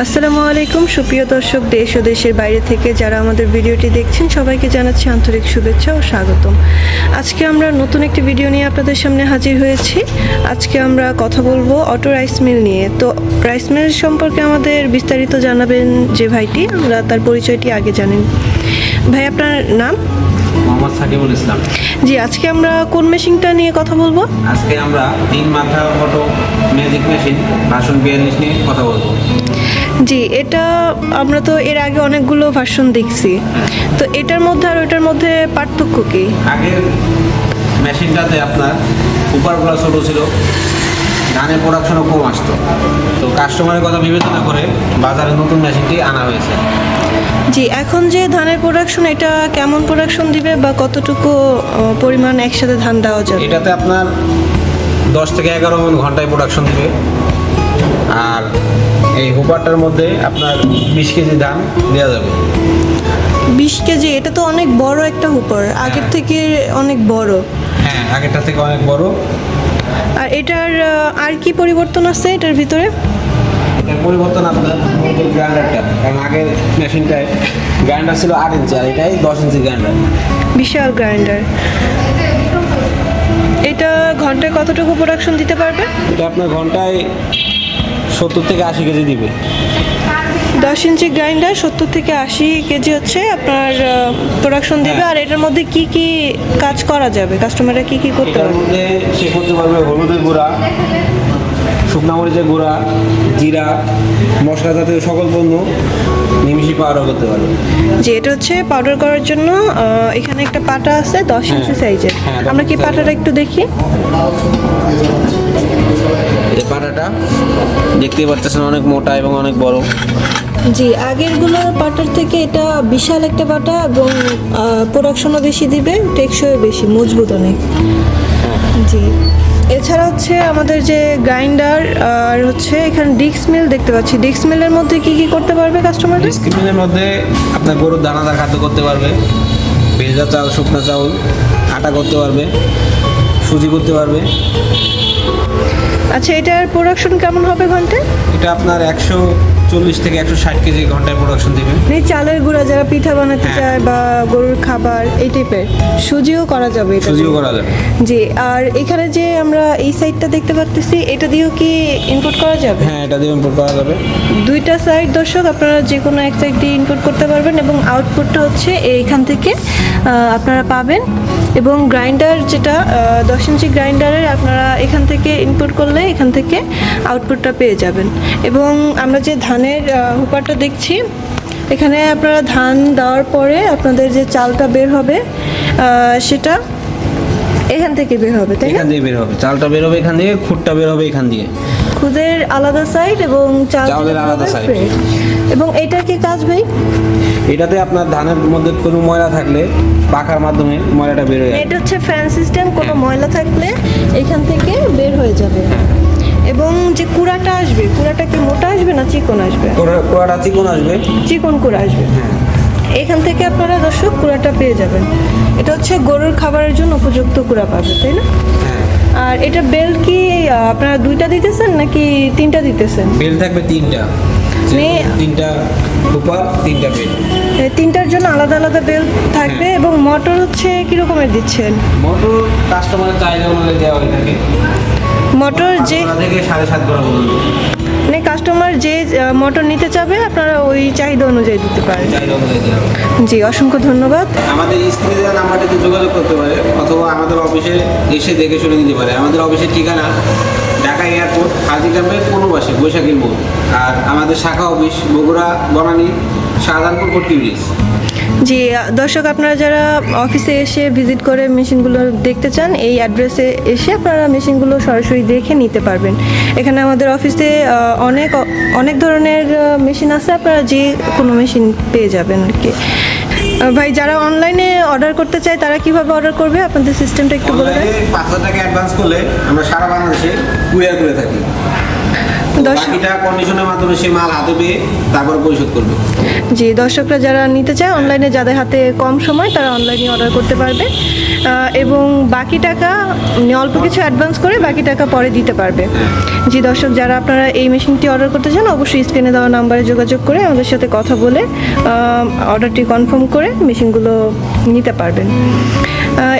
আসসালামু আলাইকুম সুপ্রিয় দর্শক দেশ ও দেশের বাইরে থেকে যারা আমাদের ভিডিওটি দেখছেন সবাইকে জানাচ্ছি আন্তরিক শুভেচ্ছা ও স্বাগতম। আজকে আমরা নতুন একটি ভিডিও নিয়ে আপনাদের সামনে হাজির হয়েছি। আজকে আমরা কথা বলব অটো রাইস মিল নিয়ে। তো রাইস মিল সম্পর্কে আমাদের বিস্তারিত জানাবেন যে ভাইটি আমরা তার পরিচয়টি আগে জানেন ভাই আপনার নাম? মোহাম্মদ সাকিবুল ইসলাম। জি আজকে আমরা কোন মেশিনটা নিয়ে কথা বলব? আজকে আমরা তিন মাথা ফটো ম্যাজিক মেশিন ভাষণ বিয়াল্লিশ নিয়ে কথা বলব। জি এটা আমরা তো এর আগে অনেকগুলো ভার্সন দেখছি। তো এটার মধ্যে আর ওটার মধ্যে পার্থক্য কি? আগের মেশিনটাতে আপনার উপরগুলো ছোটো ছিল ধানের প্রোডাকশনও কম আসতো। তো কাস্টমারের কথা বিবেচনা করে বাজারে নতুন মেশিনটি আনা হয়েছে। জি এখন যে ধানের প্রোডাকশন এটা কেমন প্রোডাকশন দিবে বা কতটুকু পরিমাণ একসাথে ধান দেওয়া যাবে? এটাতে আপনার দশ থেকে এগারো মন ঘন্টায় প্রোডাকশন দিবে। আর এই হুপারটার মধ্যে আপনার বিশ কেজি ধান দেওয়া যাবে। বিশ কেজি এটা তো অনেক বড় একটা হুপার আগের থেকে অনেক বড়। হ্যাঁ আগেরটা থেকে অনেক বড়। আর এটার আর কি পরিবর্তন আছে এটার ভিতরে? পরিবর্তন আপনার গ্রাইন্ডারটা কারণ আগের মেশিনটায় গ্রাইন্ডার ছিল আট ইঞ্চি আর এটাই দশ ইঞ্চি গ্রাইন্ডার। বিশাল গ্রাইন্ডার। এটা ঘন্টায় কতটুকু প্রোডাকশন দিতে পারবে? এটা আপনার ঘন্টায় সত্তর থেকে আশি কেজি দিবে। দশ ইঞ্চি গ্রাইন্ডার সত্তর থেকে আশি কেজি হচ্ছে আপনার প্রোডাকশন দেবে হ্যাঁ। আর এটার মধ্যে কি কি কাজ করা যাবে? কাস্টমাররা কি কি করতে পারবে? সে করতে পারবে হলুদের গুঁড়া শুকনা মরিচের গুঁড়া জিরা মশলা জাতীয় সকল পণ্য নিমিশি পাউডার করতে পারবে যে এটা হচ্ছে পাউডার করার জন্য এখানে একটা পাটা আছে দশ হ্যাঁ। ইঞ্চি সাইজের হ্যাঁ, আমরা কি পাটাটা একটু দেখি? এই পাটাটা দেখতেই পাচ্ছেন অনেক মোটা এবং অনেক বড়। জি আগেরগুলোর পাটার থেকে এটা বিশাল একটা পাটা এবং প্রোডাকশনও বেশি দিবে টেকসইও বেশি মজবুত অনেক। জি। এছাড়া হচ্ছে আমাদের যে গ্রাইন্ডার আর হচ্ছে এখানে ডিক্স মিল দেখতে পাচ্ছি। ডিক্স মিলের মধ্যে কি কি করতে পারবে কাস্টমার ডিক্স মিলের মধ্যে আপনার গরুর দানাদার খাদ্য করতে পারবে, ভেজা চাল, শুকনো চাউল, আটা করতে পারবে, সুজি করতে পারবে। আচ্ছা এটার প্রোডাকশন কেমন হবে ঘন্টায়? এটা আপনার একশো চল্লিশ থেকে একশো ষাট কেজি ঘন্টায় প্রোডাকশন দিবে। এই চালের গুঁড়া যারা পিঠা বানাতে হ্যাঁ। চায় বা গরুর খাবার এই টাইপের সুজিও করা যাবে এটা সুজিও করা যাবে। জি আর এখানে যে আমরা এই সাইডটা দেখতে পাচ্ছি এটা দিয়েও কি ইনপুট করা যাবে? হ্যাঁ এটা দিয়ে ইনপুট করা যাবে। দুইটা সাইড দর্শক আপনারা যে কোনো এক সাইড দিয়ে ইনপুট করতে পারবেন এবং আউটপুটটা হচ্ছে এইখান থেকে আপনারা পাবেন। এবং গ্রাইন্ডার যেটা দশ ইঞ্চি গ্রাইন্ডারের আপনারা এখান থেকে ইনপুট করলে এখান থেকে আউটপুটটা পেয়ে যাবেন। এবং আমরা যে ধানের হুপারটা দেখছি এখানে আপনারা ধান দেওয়ার পরে আপনাদের যে চালটা বের হবে সেটা এখান থেকে বের হবে তাই এখান দিয়ে বের হবে। চালটা বের হবে এখান দিয়ে খুঁটটা বের হবে এখান দিয়ে। খুদের আলাদা সাইড এবং চাল চাউলের আলাদা side। এবং এটা কি কাজ ভাই? এটাতে আপনার ধানের মধ্যে কোনো ময়লা থাকলে পাখার মাধ্যমে ময়লাটা বের হয়ে এটা হচ্ছে ফ্যান সিস্টেম কোনো হ্যাঁ। ময়লা থাকলে এখান থেকে বের হয়ে যাবে। এবং যে কুড়াটা আসবে কুড়াটা কি মোটা আসবে না চিকন আসবে? কোড়া- কোড়াটা চিকন আসবে। চিকন কুড়া আসবে। হ্যাঁ। এখান থেকে আপনারা দর্শক কুড়াটা পেয়ে যাবেন। এটা হচ্ছে গরুর খাবারের জন্য উপযুক্ত কুড়া পাবে তাই না? হ্যাঁ। আর এটা বেল কি আপনারা দুইটা দিতেছেন নাকি তিনটা দিতেছেন? বেল থাকবে তিনটা। নে- তিনটা উপর তিনটা বেল তিনটার জন্য আলাদা আলাদা বেল থাকবে এবং মোটর হচ্ছে কি রকমের দিচ্ছেন? মোটর কাস্টমারের চাহিদা অনুযায়ী দেওয়া হয়ে থাকে। মোটর যে থেকে সাড়ে সাত গোড়া মানে কাস্টমার যে মোটর নিতে চাবে আপনারা ওই চাহিদা অনুযায়ী দিতে পারেন। চাহিদা অনুযায়ী দেওয়া হবে। জি অসংখ্য ধন্যবাদ। আমাদের স্ক্রিনে দেওয়া নাম্বারটিতে যোগাযোগ করতে পারে অথবা আমাদের অফিসে এসে দেখে শুনে নিতে পারে। আমাদের অফিসের ঠিকানা এয়ারপোর্ট হাজিগ্রামের কোনো বাসে বৈশাখীর মোড় আর আমাদের শাখা অফিস, বগুড়া, বনানী, শাহজাহানপুর পট্টি ব্রিজ জি, দর্শক, আপনারা যারা অফিসে এসে ভিজিট করে মেশিনগুলো দেখতে চান, এই অ্যাড্রেসে এসে আপনারা মেশিনগুলো সরাসরি দেখে নিতে পারবেন। এখানে আমাদের অফিসে অনেক অনেক ধরনের মেশিন আছে, আপনারা যে কোনো মেশিন পেয়ে যাবেন আর কি। ভাই, যারা অনলাইনে অর্ডার করতে চায়, তারা কীভাবে অর্ডার করবে? আপনাদের সিস্টেমটা একটু বলে দেন। পাঁচ হাজার টাকা অ্যাডভান্স করলে আমরা সারা বাংলাদেশে কুরিয়ার করে থাকি। বাকিটা কন্ডিশনের মাধ্যমে সে মাল হাতে পেয়ে তারপর পরিশোধ করবে। জি দর্শকরা যারা নিতে চায় অনলাইনে যাদের হাতে কম সময় তারা অনলাইনে অর্ডার করতে পারবে। এবং বাকি টাকা অল্প কিছু অ্যাডভান্স করে বাকি টাকা পরে দিতে পারবে। জি দর্শক যারা আপনারা এই মেশিনটি অর্ডার করতে চান অবশ্যই স্ক্রিনে দেওয়া নাম্বারে যোগাযোগ করে আমাদের সাথে কথা বলে অর্ডারটি কনফার্ম করে মেশিনগুলো নিতে পারবেন।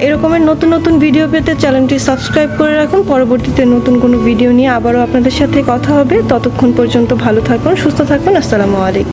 এরকমের নতুন নতুন ভিডিও পেতে চ্যানেলটি সাবস্ক্রাইব করে রাখুন। পরবর্তীতে নতুন কোনো ভিডিও নিয়ে আবারও আপনাদের সাথে কথা হবে। ততক্ষণ পর্যন্ত ভালো থাকুন, সুস্থ থাকুন। আসসালামু আলাইকুম।